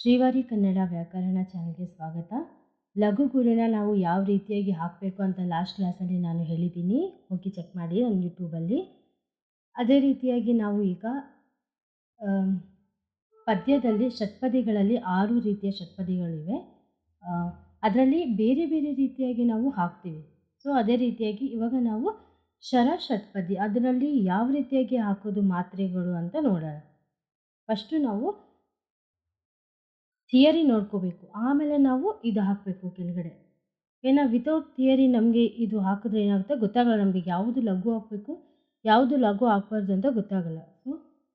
ಶ್ರೀವಾರಿ ಕನ್ನಡ ವ್ಯಾಕರಣ ಚಾನಲ್ಗೆ ಸ್ವಾಗತ. ಲಘು ಗುರಿನ ನಾವು ಯಾವ ರೀತಿಯಾಗಿ ಹಾಕಬೇಕು ಅಂತ ಲಾಸ್ಟ್ ಕ್ಲಾಸಲ್ಲಿ ನಾನು ಹೇಳಿದ್ದೀನಿ. ಹೋಗಿ ಚೆಕ್ ಮಾಡಿ ನನ್ನ ಯೂಟ್ಯೂಬಲ್ಲಿ. ಅದೇ ರೀತಿಯಾಗಿ ನಾವು ಈಗ ಪದ್ಯದಲ್ಲಿ ಷಟ್ಪದಿಗಳಲ್ಲಿ ಆರು ರೀತಿಯ ಷಟ್ಪದಿಗಳಿವೆ. ಅದರಲ್ಲಿ ಬೇರೆ ಬೇರೆ ರೀತಿಯಾಗಿ ನಾವು ಹಾಕ್ತೀವಿ. ಸೊ, ಅದೇ ರೀತಿಯಾಗಿ ಇವಾಗ ನಾವು ಶರ ಷಟ್ಪದಿ ಅದರಲ್ಲಿ ಯಾವ ರೀತಿಯಾಗಿ ಹಾಕೋದು ಮಾತ್ರೆಗಳು ಅಂತ ನೋಡೋಣ. ಫಸ್ಟು ನಾವು ಥಿಯರಿ ನೋಡ್ಕೋಬೇಕು. ಆಮೇಲೆ ನಾವು ಇದು ಹಾಕಬೇಕು ಕೆಳಗಡೆ. ಏನೋ ವಿತೌಟ್ ಥಿಯರಿ ನಮಗೆ ಇದು ಹಾಕಿದ್ರೆ ಏನಾಗುತ್ತೆ? ಗೊತ್ತಾಗಲ್ಲ ನಮಗೆ ಯಾವುದು ಲಘು ಹಾಕಬೇಕು, ಯಾವುದು ಲಘು ಹಾಕ್ಬಾರ್ದು ಅಂತ ಗೊತ್ತಾಗಲ್ಲ. ಸೊ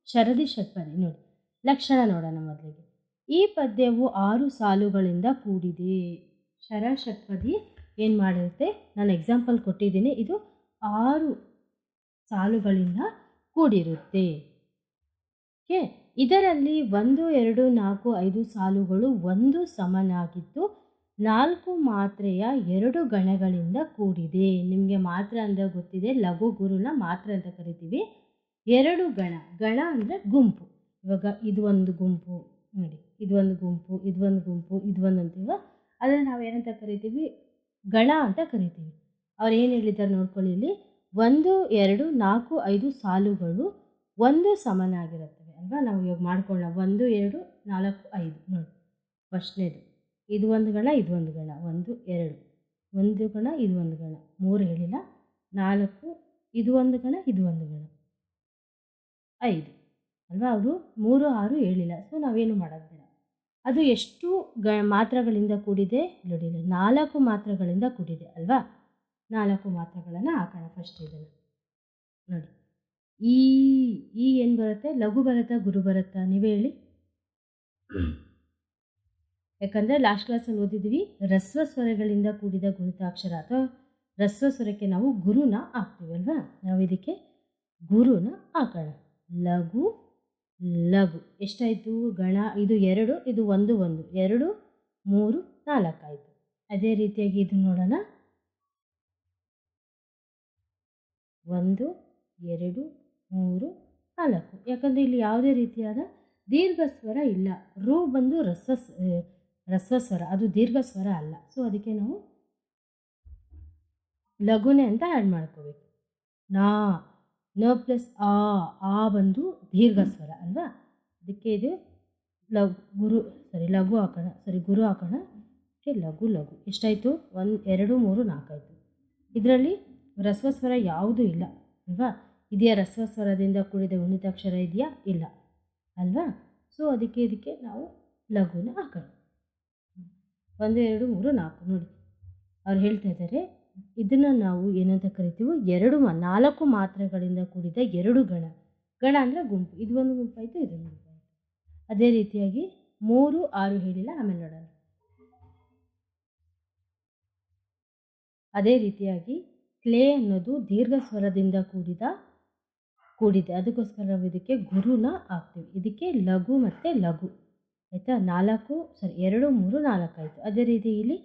ಶರದಿ ಷಟ್ಪದಿ ನೋಡಿ. ಲಕ್ಷಣ ನೋಡೋಣ ಮೊದಲಿಗೆ. ಈ ಪದ್ಯವು ಆರು ಸಾಲುಗಳಿಂದ ಕೂಡಿದೆ. ಶರ ಷಟ್ಪದಿ ಏನು ಮಾಡಿರುತ್ತೆ? ನಾನು ಎಕ್ಸಾಂಪಲ್ ಕೊಟ್ಟಿದ್ದೀನಿ. ಇದು ಆರು ಸಾಲುಗಳಿಂದ ಕೂಡಿರುತ್ತೆ. ಓಕೆ ಇದರಲ್ಲಿ ಒಂದು, ಎರಡು, ನಾಲ್ಕು, ಐದು ಸಾಲುಗಳು ಒಂದು ಸಮನಾಗಿದ್ದು ನಾಲ್ಕು ಮಾತ್ರೆಯ ಎರಡು ಗಣಗಳಿಂದ ಕೂಡಿದೆ. ನಿಮಗೆ ಮಾತ್ರ ಅಂದರೆ ಗೊತ್ತಿದೆ, ಲಘು ಗುರುನ ಮಾತ್ರ ಅಂತ ಕರಿತೀವಿ. ಎರಡು ಗಣ ಗಣ ಅಂದರೆ ಗುಂಪು. ಇವಾಗ ಇದು ಒಂದು ಗುಂಪು, ನೋಡಿ, ಇದು ಒಂದು ಗುಂಪು, ಇದು ಒಂದು ಗುಂಪು, ಇದು ಒಂದು ಅಂತೀವ ಅದನ್ನು ನಾವು ಏನಂತ ಕರಿತೀವಿ? ಗಣ ಅಂತ ಕರಿತೀವಿ. ಅವ್ರು ಏನು ಹೇಳಿದ್ದಾರೆ ನೋಡ್ಕೊಳ್ಳಿ ಇಲ್ಲಿ. ಒಂದು, ಎರಡು, ನಾಲ್ಕು, ಐದು ಸಾಲುಗಳು ಒಂದು ಸಮನಾಗಿರುತ್ತವೆ ಅಲ್ವಾ? ನಾವು ಇವಾಗ ಮಾಡ್ಕೊಳ್ಳೋಣ. ಒಂದು, ಎರಡು, ನಾಲ್ಕು, ಐದು. ನೋಡಿ. ಫಸ್ಟ್ನೇದು. ಇದು ಒಂದು ಗಣ, ಇದು ಒಂದು ಗಣ. ಒಂದು, ಎರಡು. ಒಂದು ಗಣ, ಇದು ಒಂದು ಗಣ. ಮೂರು ಹೇಳಿಲ್ಲ. ನಾಲ್ಕು, ಇದು ಒಂದು ಗಣ, ಇದು ಒಂದು ಗಣ. ಐದು. ಅಲ್ವಾ? ಅವರು ಮೂರು, ಆರು ಹೇಳಿಲ್ಲ. ಸೊ, ನಾವೇನು ಮಾಡೋದು ಬೇಡ. ಅದು ಎಷ್ಟು ಗ, ಮಾತ್ರೆಗಳಿಂದ ಕೂಡಿದೆ? ನೋಡಿ ನಾಲ್ಕು ಮಾತ್ರೆಗಳಿಂದ ಕೂಡಿದೆ. ಅಲ್ವಾ? ನಾಲ್ಕು ಮಾತ್ರೆಗಳನ್ನು ಹಾಕೋಣ ಫಸ್ಟ್ ಇದನ್ನು. ನೋಡಿ. ಈ ಈ ಏನು ಬರುತ್ತೆ? ಲಘು ಬರುತ್ತಾ ಗುರು ಬರುತ್ತಾ ನೀವೇ ಹೇಳಿ. ಯಾಕಂದರೆ ಲಾಸ್ಟ್ ಕ್ಲಾಸಲ್ಲಿ ಓದಿದ್ವಿ, ರಸ್ವ ಸ್ವರಗಳಿಂದ ಕೂಡಿದ ಗುಣಿತಾಕ್ಷರ, ಅಥವಾ ರಸ್ವ ಸ್ವರಕ್ಕೆ ನಾವು ಗುರುನ ಹಾಕ್ತೀವಲ್ವಾ ನಾವು ಇದಕ್ಕೆ ಗುರುನ ಹಾಕೋಣ. ಲಘು ಲಘು. ಎಷ್ಟಾಯಿತು? ಗಣ, ಇದು ಎರಡು, ಇದು ಒಂದು ಒಂದು. ಎರಡು, ಮೂರು ನಾಲ್ಕಾಯಿತು ಅದೇ ರೀತಿಯಾಗಿ ಇದು ನೋಡೋಣ. ಒಂದು, ಎರಡು ಮೂರು ನಾಲ್ಕು ಯಾಕಂದರೆ ಇಲ್ಲಿ ಯಾವುದೇ ರೀತಿಯಾದ ದೀರ್ಘ ಸ್ವರ ಇಲ್ಲ. ರು ಬಂದು ರಸ ರಸ ಸ್ವರ ಅದು ದೀರ್ಘ ಸ್ವರ ಅಲ್ಲ. ಸೊ ಅದಕ್ಕೆ ನಾವು ಲಘುನೆ ಅಂತ ಆ್ಯಡ್ ಮಾಡ್ಕೋಬೇಕು. ನಾ, ನ ಪ್ಲಸ್ ಆ ಆ ಬಂದು ದೀರ್ಘ ಸ್ವರ ಅಲ್ವಾ? ಅದಕ್ಕೆ ಇದು ಲಘು, ಗುರು ಸಾರಿ ಲಘು ಹಾಕೋಣ. ಸಾರಿ ಗುರು ಹಾಕೋಣ. ಲಘು ಲಘು. ಎಷ್ಟಾಯಿತು? ಒಂದು, ಎರಡು, ಮೂರು, ನಾಲ್ಕಾಯಿತು. ಇದರಲ್ಲಿ ರಸ್ವಸ್ವರ ಯಾವುದೂ ಇಲ್ಲ. ಅಲ್ವಾ? ಇದೆಯಾ ರಸ್ವಸ್ವರದಿಂದ ಕೂಡಿದ ಉಣಿತಾಕ್ಷರ ಇದೆಯಾ? ಇಲ್ಲ. ಅಲ್ವಾ? ಸೊ ಅದಕ್ಕೆ ಇದಕ್ಕೆ ನಾವು ಲಘುನ ಹಾಕೋಣ. ಒಂದು, ಎರಡು, ಮೂರು, ನಾಲ್ಕು ನೋಡಿ. ಅವ್ರು ಹೇಳ್ತಾ ಇದ್ದಾರೆ, ಇದನ್ನು ನಾವು ಏನಂತ ಕರಿತೀವಿ, ಎರಡು ಮಾ, ನಾಲ್ಕು ಮಾತ್ರೆಗಳಿಂದ ಕೂಡಿದ ಎರಡು ಗಣ. ಗಣ ಅಂದರೆ ಗುಂಪು. ಇದು ಒಂದು ಗುಂಪಾಯಿತು ಇದೊಂದು ಗುಂಪಾಯಿತು. ಅದೇ ರೀತಿಯಾಗಿ ಮೂರು, ಆರು ಹೇಳಿಲ್ಲ, ಆಮೇಲೆ ನೋಡೋಣ. ಅದೇ ರೀತಿಯಾಗಿ ಕ್ಲೇ ಅನ್ನೋದು ದೀರ್ಘ ಸ್ವರದಿಂದ ಕೂಡಿದ ಕೂಡಿದೆ. ಅದಕ್ಕೋಸ್ಕರ ನಾವು ಇದಕ್ಕೆ ಗುರುನ ಹಾಕ್ತೀವಿ. ಇದಕ್ಕೆ ಲಘು ಮತ್ತು ಲಘು. ಆಯಿತಾ? ನಾಲ್ಕು ಸರಿ ಎರಡು, ಮೂರು ನಾಲ್ಕು ಆಯಿತು ಅದೇ ರೀತಿ ಇಲ್ಲಿ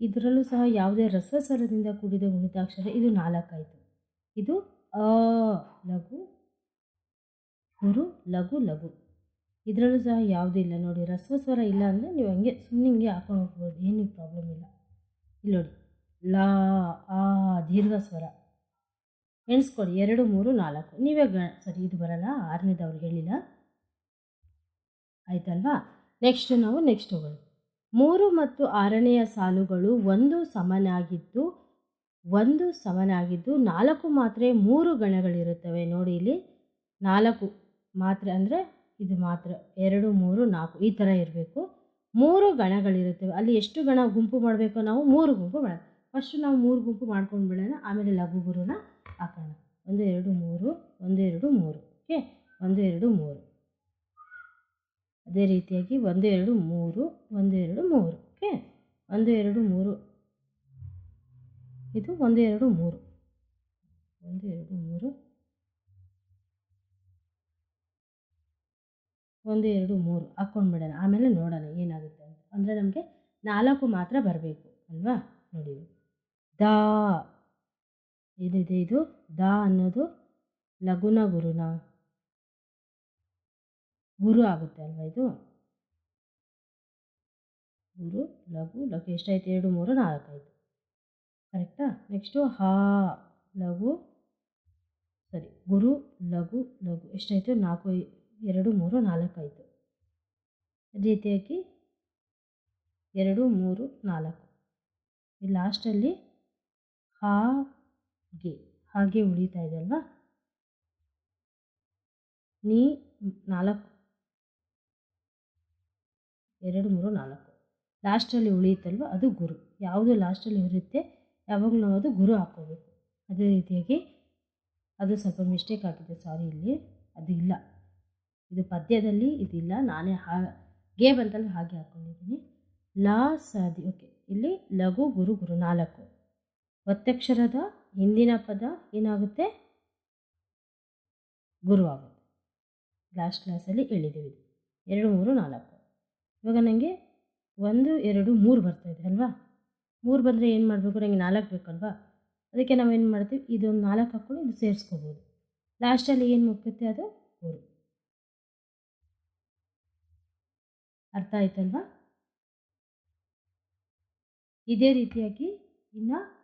ಇದರಲ್ಲೂ ಸಹ ಯಾವುದೇ ರಸಸ್ವರದಿಂದ ಕೂಡಿದ ಗುಣಿತಾಕ್ಷರ ಇದು ನಾಲ್ಕಾಯಿತು ಇದು ಅ, ಲಘು, ಗುರು, ಲಘು ಲಘು. ಇದರಲ್ಲೂ ಸಹ ಯಾವುದೂ ಇಲ್ಲ. ನೋಡಿ ರಸ್ವಸ್ವರ ಇಲ್ಲ ಅಂದರೆ ನೀವು ಹಂಗೆ ಸುಮ್ಮನೆ ಹಿಂಗೆ ಹಾಕೊಂಡು ಹೋಗ್ಬೋದು. ಏನೂ ಪ್ರಾಬ್ಲಮ್ ಇಲ್ಲ. ಇಲ್ಲಿ ನೋಡಿ. ಲಾ, ಆ ದೀರ್ಘ ಸ್ವರ ಎಣಿಸ್ಕೊಡಿ ಎರಡು, ಮೂರು, ನಾಲ್ಕು. ನೀವೇ ಗ ಸರಿ, ಇದು ಬರಲ್ಲ. ಆರನೇದು ಅವ್ರು ಹೇಳಿಲ್ಲ. ಆಯ್ತಲ್ವಾ? ನೆಕ್ಸ್ಟ್ ನಾವು ನೆಕ್ಸ್ಟ್ ಹೋಗೋಣ. ಮೂರು ಮತ್ತು ಆರನೆಯ ಸಾಲುಗಳು ಒಂದು ಸಮನಾಗಿದ್ದು ಒಂದು ಸಮನಾಗಿದ್ದು ನಾಲ್ಕು ಮಾತ್ರೆ ಮೂರು ಗಣಗಳಿರುತ್ತವೆ. ನೋಡಿ ಇಲ್ಲಿ. ನಾಲ್ಕು ಮಾತ್ರೆ ಅಂದರೆ ಇದು ಮಾತ್ರ. ಎರಡು, ಮೂರು, ನಾಲ್ಕು. ಈ ಥರ ಇರಬೇಕು. ಮೂರು ಗಣಗಳಿರುತ್ತವೆ. ಅಲ್ಲಿ ಎಷ್ಟು ಗಣ ಗುಂಪು ಮಾಡಬೇಕು ನಾವು ಮೂರು ಗುಂಪು ಮಾಡೋಣ ಫಸ್ಟು ನಾವು ಮೂರು ಗುಂಪು ಮಾಡ್ಕೊಂಡು ಬಿಡೋಣ. ಆಮೇಲೆ ಲಘು ಗುರುನ ಹಾಕೋಣ ಒಂದು, ಎರಡು, ಮೂರು, ಒಂದು, ಎರಡು, ಮೂರು. ಓಕೆ ಒಂದು, ಎರಡು, ಮೂರು. ಅದೇ ರೀತಿಯಾಗಿ ಒಂದು, ಎರಡು, ಮೂರು, ಒಂದು, ಎರಡು, ಮೂರು. ಓಕೆ ಒಂದು, ಎರಡು, ಮೂರು. ಇದು ಒಂದು, ಎರಡು, ಮೂರು. ಒಂದು, ಎರಡು, ಮೂರು. ಒಂದು, ಎರಡು, ಮೂರು. ಹಾಕ್ಕೊಂಡು ಬಿಡೋಣ. ಆಮೇಲೆ ನೋಡೋಣ ಏನಾಗುತ್ತೆ ಅಂತ. ಅಂದರೆ ನಮಗೆ ನಾಲ್ಕು ಮಾತ್ರ ಬರಬೇಕು. ಅಲ್ವಾ? ನೋಡಿ. ದಾ. ಏನಿದೆ ಇದು? ದ ಅನ್ನೋದು ಲಘುನ ಗುರುನ. ಗುರು ಆಗುತ್ತೆ ಅಲ್ವಾ ಇದು? ಗುರು, ಲಘು ಲಘು. ಎಷ್ಟಾಯ್ತು? ಎರಡು, ಮೂರು ನಾಲ್ಕು ಆಯಿತು ಕರೆಕ್ಟಾ? ನೆಕ್ಸ್ಟು ಹಾ, ಲಘು. ಸರಿ, ಗುರು, ಲಘು ಲಘು. ಎಷ್ಟಾಯಿತು? ನಾಲ್ಕು, ಎರಡು, ಮೂರು, ನಾಲ್ಕಾಯಿತು. ರೀತಿಯಾಗಿ ಎರಡು, ಮೂರು, ನಾಲ್ಕು. ಈ ಲಾಸ್ಟಲ್ಲಿ ಹಾಗೆ ಹಾಗೆ ಉಳಿತಾ ಇದೆ ಅಲ್ವಾ? ನೀ ನಾಲ್ಕು. ಎರಡು, ಮೂರು, ನಾಲ್ಕು. ಲಾಸ್ಟಲ್ಲಿ ಉಳಿಯುತ್ತಲ್ವ? ಅದು ಗುರು. ಯಾವುದು ಲಾಸ್ಟಲ್ಲಿ ಇರುತ್ತೆ, ಯಾವಾಗಲೂ ನಾವು ಅದು ಗುರು ಹಾಕ್ಕೋಬೇಕು ಅದೇ ರೀತಿಯಾಗಿ ಅದು ಸ್ವಲ್ಪ ಮಿಸ್ಟೇಕ್ ಆಗಿದೆ, ಸಾರಿ ಇಲ್ಲಿ. ಅದು ಇಲ್ಲ. ಇದು ಪದ್ಯದಲ್ಲಿ ಇದಿಲ್ಲ. ನಾನೇ ಹಾ ಹಾಗೆ ಬಂತಲ್ಲ, ಹಾಗೆ ಹಾಕ್ಕೊಂಡಿದ್ದೀನಿ ಲಾ ಸಾದಿ ಓಕೆ. ಇಲ್ಲಿ ಲಘು, ಗುರು ಗುರು, ನಾಲ್ಕು. ಒತ್ತಕ್ಷರದ ಹಿಂದಿನ ಪದ ಏನಾಗುತ್ತೆ? ಗುರುವಾಗುತ್ತೆ ಲಾಸ್ಟ್ ಕ್ಲಾಸಲ್ಲಿ ಹೇಳಿದ್ದೀವಿ ಇದು. ಎರಡು, ಮೂರು, ನಾಲ್ಕು. ಇವಾಗ ನನಗೆ ಒಂದು, ಎರಡು, ಮೂರು ಬರ್ತಾಯಿದೆ ಅಲ್ವಾ? ಮೂರು ಬಂದರೆ ಏನು ಮಾಡಬೇಕು? ನನಗೆ ನಾಲ್ಕು ಬೇಕಲ್ವಾ? ಅದಕ್ಕೆ ನಾವೇನು ಮಾಡ್ತೀವಿ? ಇದೊಂದು ನಾಲ್ಕು ಹಾಕ್ಕೊಂಡು ಇದು ಸೇರಿಸ್ಕೋಬೋದು. ಲಾಸ್ಟಲ್ಲಿ ಏನು ಮುಕ್ಕುತ್ತೆ ಅದು ಗುರು. ಅರ್ಥ ಆಯ್ತಲ್ವಾ? ಇದೇ ರೀತಿಯಾಗಿ ಇನ್ನು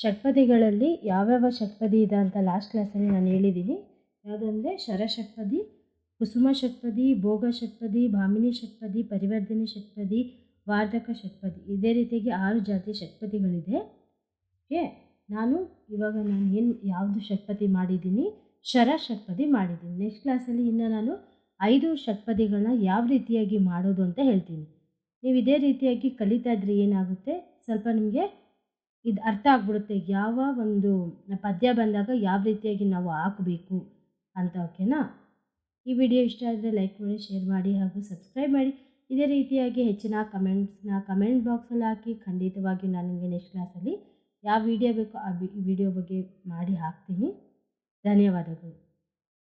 ಷಟ್ಪದಿಗಳಲ್ಲಿ ಯಾವ್ಯಾವ ಷಟ್ಪದಿ ಇದೆ ಅಂತ ಲಾಸ್ಟ್ ಕ್ಲಾಸಲ್ಲಿ ನಾನು ಹೇಳಿದ್ದೀನಿ ಯಾವುದಂದರೆ ಶರ ಷಟ್ಪದಿ, ಕುಸುಮ ಷಟ್ಪದಿ, ಭೋಗ ಷಟ್ಪದಿ, ಭಾಮಿನಿ ಷಟ್ಪದಿ ಪರಿವರ್ಧನೆ ಷಟ್ಪದಿ, ವಾರ್ಧಕ ಷಟ್ಪದಿ ಇದೇ ರೀತಿಯಾಗಿ ಆರು ಜಾತಿಯ ಷಟ್ಪದಿಗಳಿದೆ. ಓಕೆ ನಾನು ಇವಾಗ ನಾನು ಏನು ಯಾವುದು ಷಟ್ಪದಿ ಮಾಡಿದ್ದೀನಿ? ಶರ ಷಟ್ಪದಿ ಮಾಡಿದ್ದೀನಿ. ನೆಕ್ಸ್ಟ್ ಕ್ಲಾಸಲ್ಲಿ ಇನ್ನು ನಾನು ಐದು ಷಟ್ಪದಿಗಳನ್ನ ಯಾವ ರೀತಿಯಾಗಿ ಮಾಡೋದು ಅಂತ ಹೇಳ್ತೀನಿ. ನೀವು ಇದೇ ರೀತಿಯಾಗಿ ಕಲಿತಾ ಇದ್ರೆ ಏನಾಗುತ್ತೆ? ಸ್ವಲ್ಪ ನಿಮಗೆ ಇದು ಅರ್ಥ ಆಗ್ಬಿಡುತ್ತೆ. ಯಾವ ಒಂದು ಪದ್ಯ ಬಂದಾಗ ಯಾವ ರೀತಿಯಾಗಿ ನಾವು ಹಾಕಬೇಕು ಅಂತ, ಓಕೆನಾ? ಈ ವಿಡಿಯೋ ಇಷ್ಟ ಆದರೆ ಲೈಕ್ ಮಾಡಿ, ಶೇರ್ ಮಾಡಿ ಹಾಗೂ ಸಬ್ಸ್ಕ್ರೈಬ್ ಮಾಡಿ. ಇದೇ ರೀತಿಯಾಗಿ ಹೆಚ್ಚಿನ ಕಮೆಂಟ್ಸ್ನ ಕಮೆಂಟ್ ಬಾಕ್ಸಲ್ಲಿ ಹಾಕಿ ಖಂಡಿತವಾಗಿಯೂ ನಾನು ನಿಮಗೆ ನೆಕ್ಸ್ಟ್ ಕ್ಲಾಸಲ್ಲಿ ಯಾವ ವಿಡಿಯೋ ಬೇಕೋ ಆ ವಿಡಿಯೋ ಬಗ್ಗೆ ಮಾಡಿ ಹಾಕ್ತೀನಿ. ಧನ್ಯವಾದಗಳು.